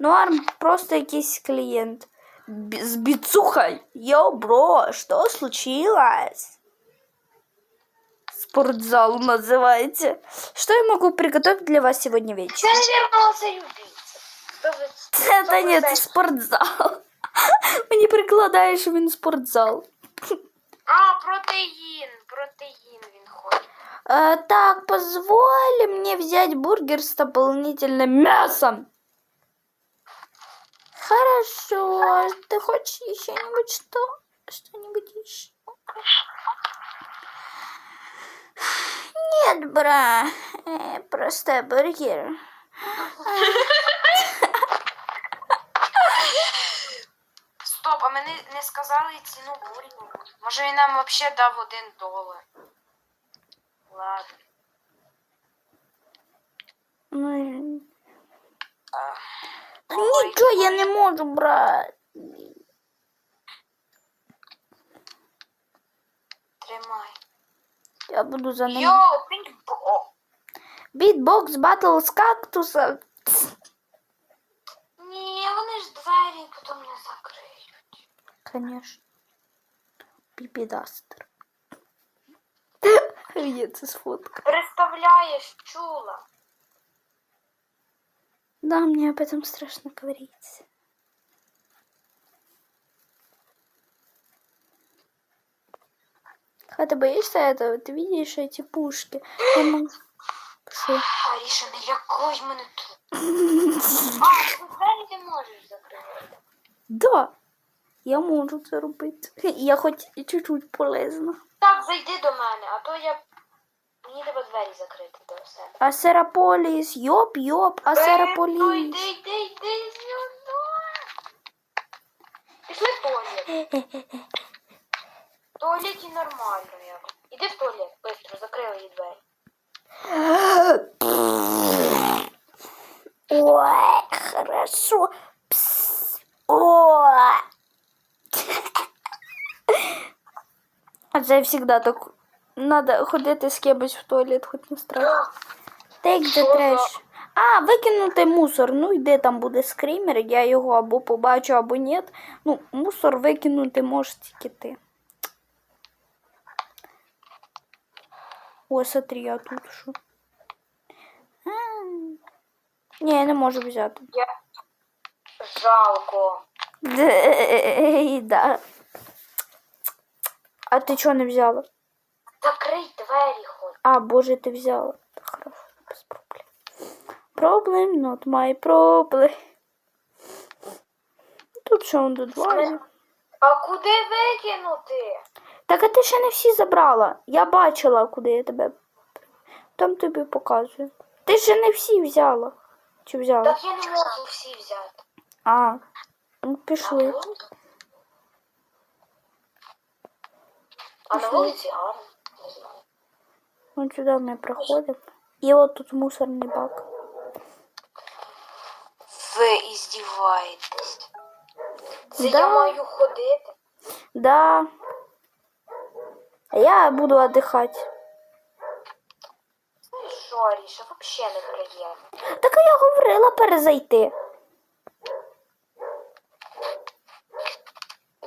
Норм, просто якийсь клієнт. Б- З біцухою. Йо, бро, що случилось? Спортзал называется. Что я могу приготовить для вас сегодня Це, вечером? наверное, цей убийця. Сто ви- Это нет, это спортзал. Мені прикладає, що він спортзал. А, протеїн. Протеїн він ходить. Э, так, позволь мне взять бургер с дополнительным мясом. Хорошо. Ты хочешь еще нибудь что? Что-нибудь еще? Нет, бра. Э, просто бургер. Стоп, а ми не, не сказали ціну бургеру. Може він нам взагалі дав один долар. Ладно. Ну, Ничего я не могу брать. тримай. Я буду за ним. Йоу, піньбо. Битбокс батл с кактуса. Ні, вони ж двері потім не закриють. Конечно. Пипедастер. Где це сфотка? Представляєш, чула. Да, мне об этом страшно говорить. Ха, ты боишься этого? Ты видишь эти пушки? Я могу- Шо? Аріша, не лякай мене тут. А, ти двері не можеш закрити. Да, я можу це робити. Я хоч і чуть-чуть полезна. Так, зайди до мене, а то я. Мені треба двері закрити до себе. Асераполіс, йоп, йоп, Е, ну Асераполіс. Йди, йди, йди сюди. Пішли в туалет. В туалеті нормально якось. Іди в туалет, швидко, закрили її двері. Ой, хорошо. Пс. Ой. А це завжди так. Надо ходити з кимось в туалет, хоч не страшно. Take the trash. А, викинути мусор. Ну, і де там буде скример, я його або побачу, або ні. Ну, мусор викинути можеш тільки ти. О, смотри, а тут що? Ні, я не можу взяти. Я... Жалко. Да. А ти чого не взяла? Закрий двері хоч. А, боже, ти взяла. Хорошо, без проблем. Problem, not my problem. Тут що он до два. А куди викинути? Так а ти ще не всі забрала. Я бачила, куди я тебе. Там тобі показую. Ти ще не всі взяла. Чи взяла? Так я не можу всі взяти. А, ну пішли. А на вулиці гарно. Не. От сюди ми проходимо. І от тут мусорний бак. Ви іздіваєтесь. Це Да. я маю ходити. Да. А я буду отдыхать. Ну що, Аріша, взагалі не приємно. Так а я говорила перезайти.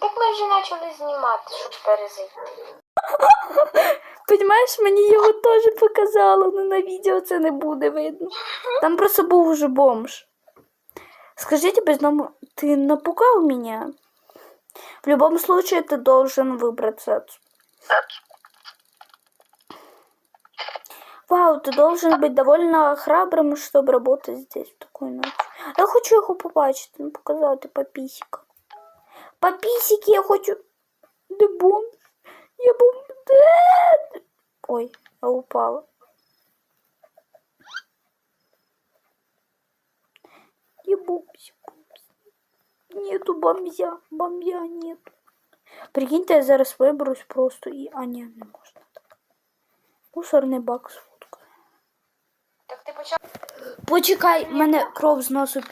Так ми вже почали знімати, щоб перезайти. Понимаєш, мені його теж показало, але на відео це не буде видно. Там просто був уже бомж. Скажите без nom... Ты напугал меня? В любом случае ты должен выбраться отсюда. Вау, ты должен быть довольно храбрым, чтобы работать здесь в такую ночь. Я хочу його побачити, ну показати по пісікам. По пісіки я хочу. Де бомж? Я бомж. Де? Ой, я упала. Я бомж, бомж. Нету бомбя, бомбя нету. Прикиньте, я зараз виберусь просто і... А, ні, не можна так. Мусорний бак з фоткою. Так ти почав. Почекай, мене кров зносить.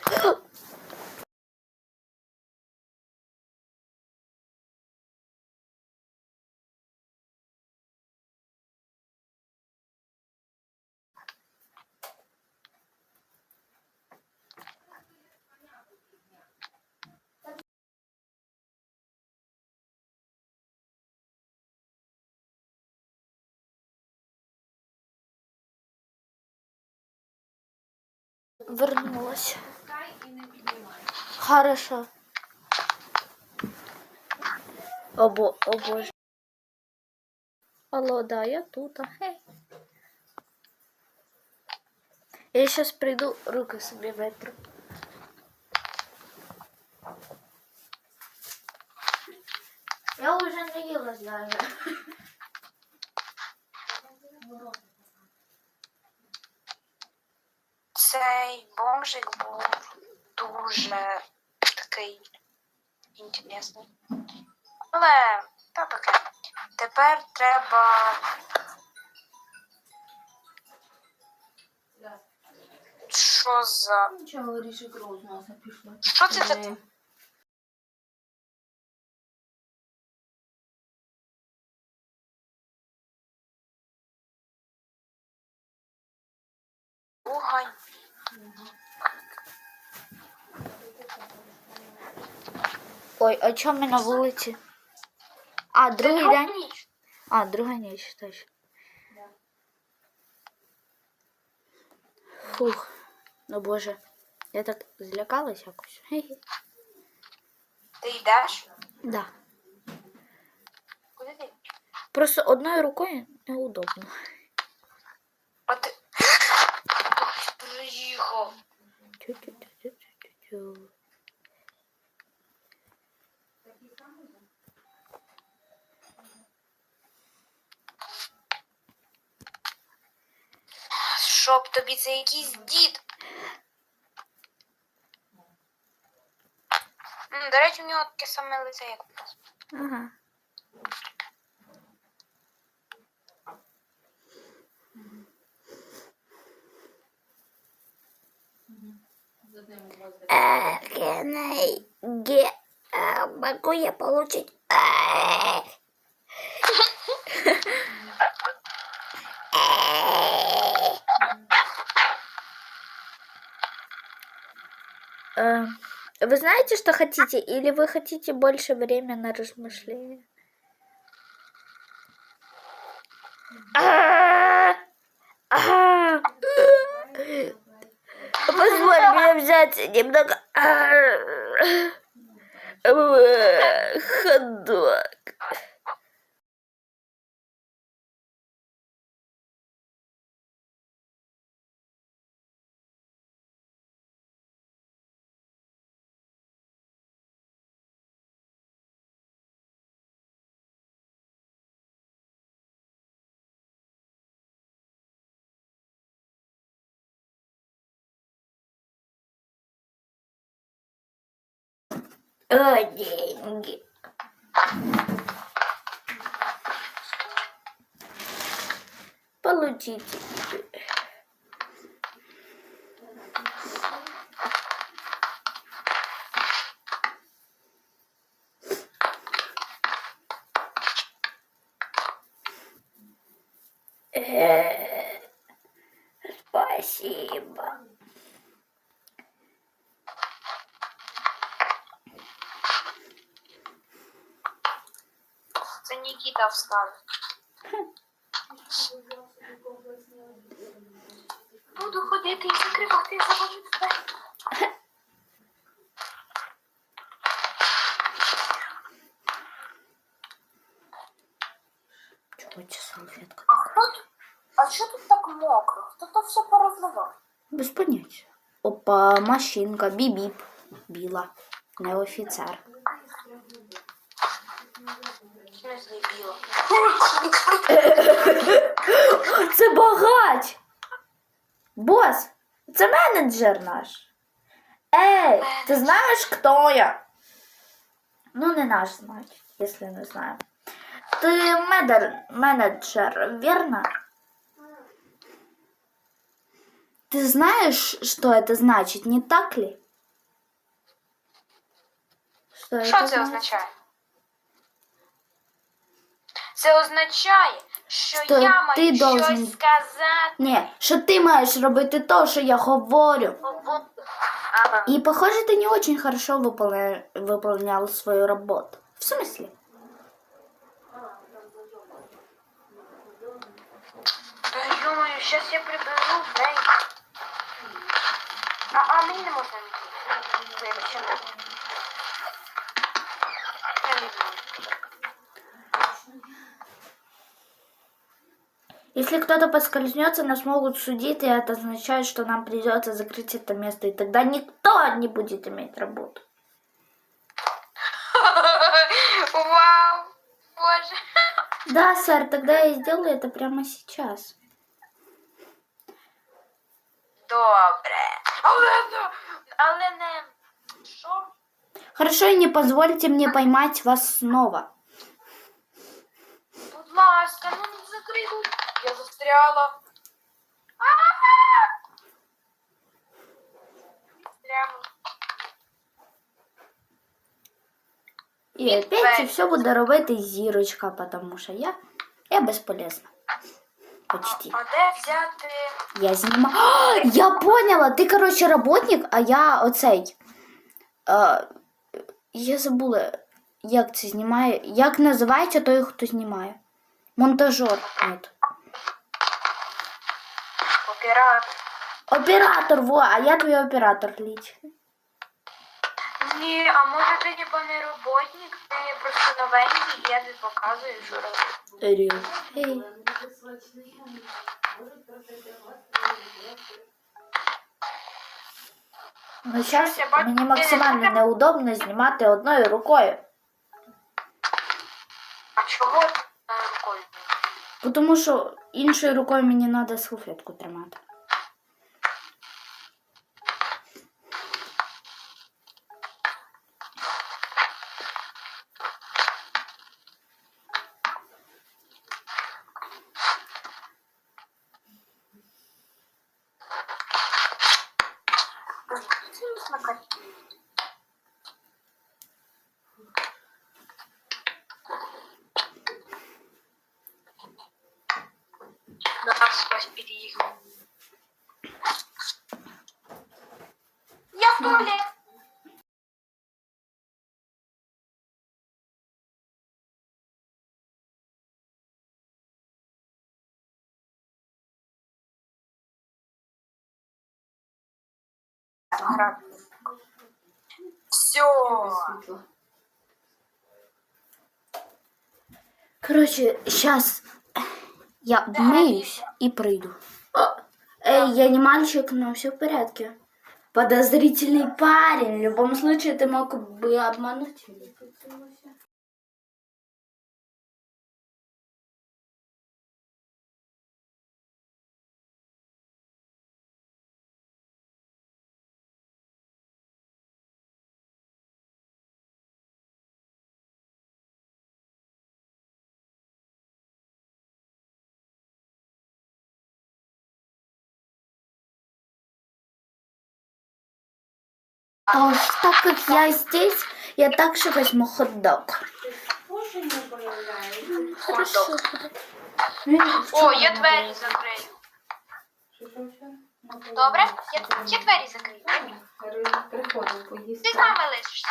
Вернулась. Не. Хорошо. О, бо, о боже. Алло, да, я тут. Хей. Я сейчас приду, руки собі витру. Я уже наелась даже. Цей бомжик був дуже такий інтересний. Але та таке. Тепер треба. Що за. Нічого вирішив кров з пішло. Що це таке? Угань. Ой, а чому ми на вулиці? А, другий Друга день? ніч. А, друга ніч, точно. Фух, ну боже, я так злякалась якось. Хе-хе. Ти йдеш? Да. Куди ти? Просто одною рукою неудобно. А ти. Ой, приїхав. Тю-тю-тю-тю-тю-тю. Щоб тобі це якийсь дід. До речі, в нього таке саме лице, як у нас. Ага. Где могу я получить? Э, вы знаете, что хотите? Или вы хотите больше времени на размышления? А, а. Позволь мне взять немного э, ходок. О, деньги. Получите. Э, Спасибо. Це Нікіта. Буду ходити і закривати і заводити двері. Чего эти салфетка? А хто тут? А що тут так мокро? Хто то все порозливав? Без поняття. Опа, машинка, бібіп. Біла. Не офіцер. Смислі біло? Це багач! Бос, це менеджер наш. Ей, ти знаєш, хто я? Ну, не наш, значить, якщо не знаю. Ти медер, менеджер, вірно? Ты знаешь, что это значит, не так ли? Что Що це значит? означає? Це означає, що Що я маю ти щось должен- сказати. Ні, що ти маєш робити то, що я говорю. Ага. И похоже, ты не очень хорошо выполня... выполнял свою работу. В смысле? Та ё-моё, сейчас я приберу, блядь. А, а мені не можна вийти. Вибач, я не буду. Если кто-то поскользнется, нас могут судить, и это означает, что нам придется закрыть это место, и тогда никто не будет иметь работу. Вау! Боже. Да, сэр, тогда я сделаю это прямо сейчас. Добре. Але, не- але не. Що? Хорошо, и не позвольте мне поймать вас снова. Будь ласка, ну не. Я застряла. А! И опять все буду робити зірочка, потому що я, я безполезна. Почти. А де взяти? Я знімаю. Я поняла! Ти, коротше, работник, а я оцей. Е, я забула, як це знімає. Як називається той, хто знімає? Монтажер. Нет. Оператор. Оператор, во, а я твій оператор лічний. Ні, а може ти ніби не роботник, ти просто новенький, і я тобі показую, що робити. Ей. Ну, зараз мені максимально неудобно знімати одною рукою. А чого рукою? Тому що іншою рукою мені треба салфетку тримати. Все. Короче, сейчас я вмыюсь и пройду. Эй, я не мальчик, но все в порядке. Подозрительный парень. В любом случае, ты мог бы обмануть меня. А уж так как я здесь, я также возьму хот-дог. Хорошо. О, я двері закрию. Добре? Я, я двері закрию. Ти з нами лишишся.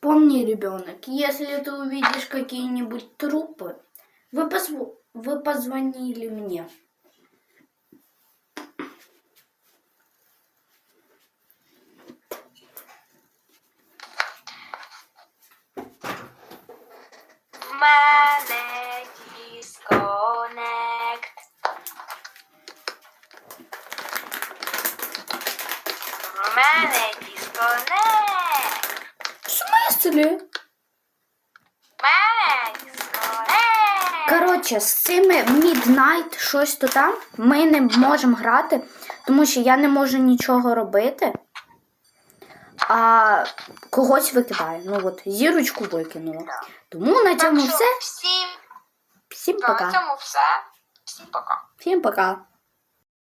Помни, ребенок, если ты увидишь какие-нибудь трупы, вы, позв- вы позвонили мне. Мене. В смысле? В мене дисконект. Коротше, з цими Midnight щось то там ми не можемо грати, тому що я не можу нічого робити. А когось викидаю. Ну от, зірочку викинула. Тому на цьому все. Всім, Всім на пока. цьому все. Всім пока. Всім пока.